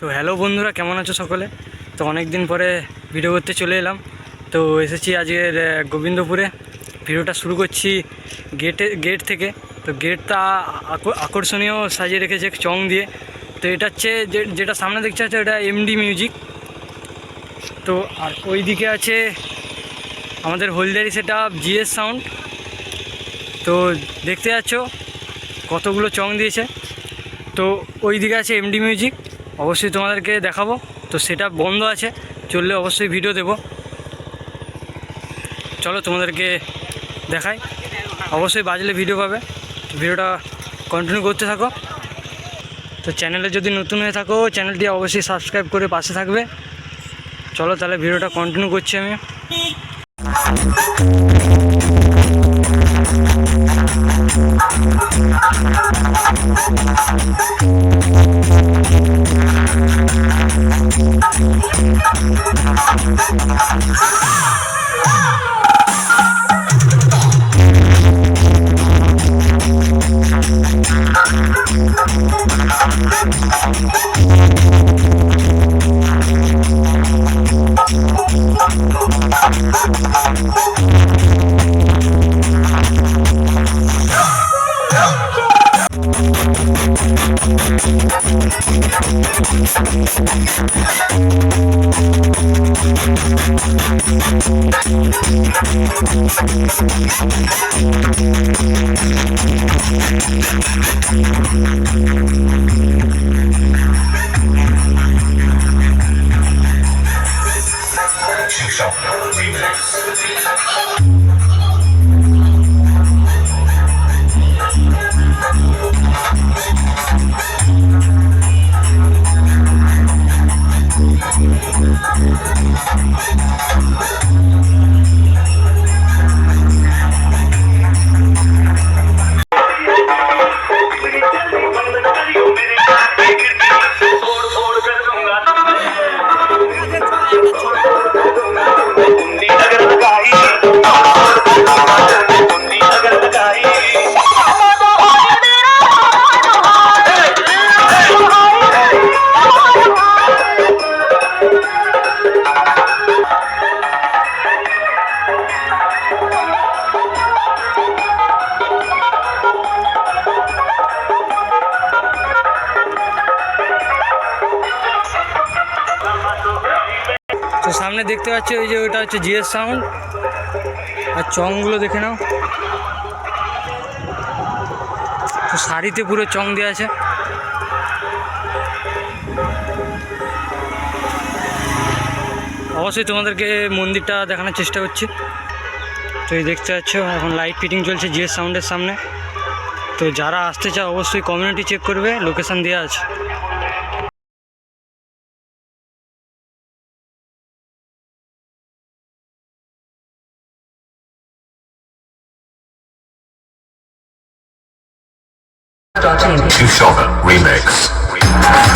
তো হ্যালো বন্ধুরা, কেমন আছো সকলে? তো অনেক দিন পরে ভিডিও করতে চলে এলাম। তো এসেছি আজকের গোবিন্দপুরে। ভিডিওটা শুরু করছি গেটে গেট থেকে। তো গেটটা আক- আকর্ষণীয় সাজিয়ে রেখেছে চং দিয়ে। তো এটা হচ্ছে যেটা সামনে দেখতে হচ্ছে ওটা এমডি মিউজিক তো আর ওই দিকে আছে আমাদের হলদিয়ারি সেটা জিএস সাউন্ড তো দেখতে যাচ্ছ কতগুলো চং দিয়েছে। তো ওই দিকে আছে এমডি মিউজিক অবশ্যই তোমাদেরকে দেখাবো। তো সেটা বন্ধ আছে, চললে অবশ্যই ভিডিও দেবো। চলো তোমাদেরকে দেখাই। অবশ্যই বাজলে ভিডিও পাবে। ভিডিওটা কন্টিনিউ করতে থাকো। তো চ্যানেলে যদি নতুন হয়ে থাকো চ্যানেলটি অবশ্যই সাবস্ক্রাইব করে পাশে থাকবে। চলো তাহলে ভিডিওটা কন্টিনিউ করছি আমি। Thank Chick Show Remix. みんな! তো সামনে দেখতে পাচ্ছ ওই যে ওটা হচ্ছে জিএস সাউন্ড। আর চংগুলো দেখে নাও। তো শাড়িতে পুরো চং দেওয়া আছে। অবশ্যই তোমাদেরকে মন্দিরটা দেখানোর চেষ্টা করছি। তো এই দেখতে পাচ্ছ, এখন লাইট ফিটিং চলছে জিএস সাউন্ডের সামনে। তো যারা আসতে চাও, অবশ্যই কমিউনিটি চেক করবে লোকেশান দেওয়া আছে। Two Shot Remix. remix.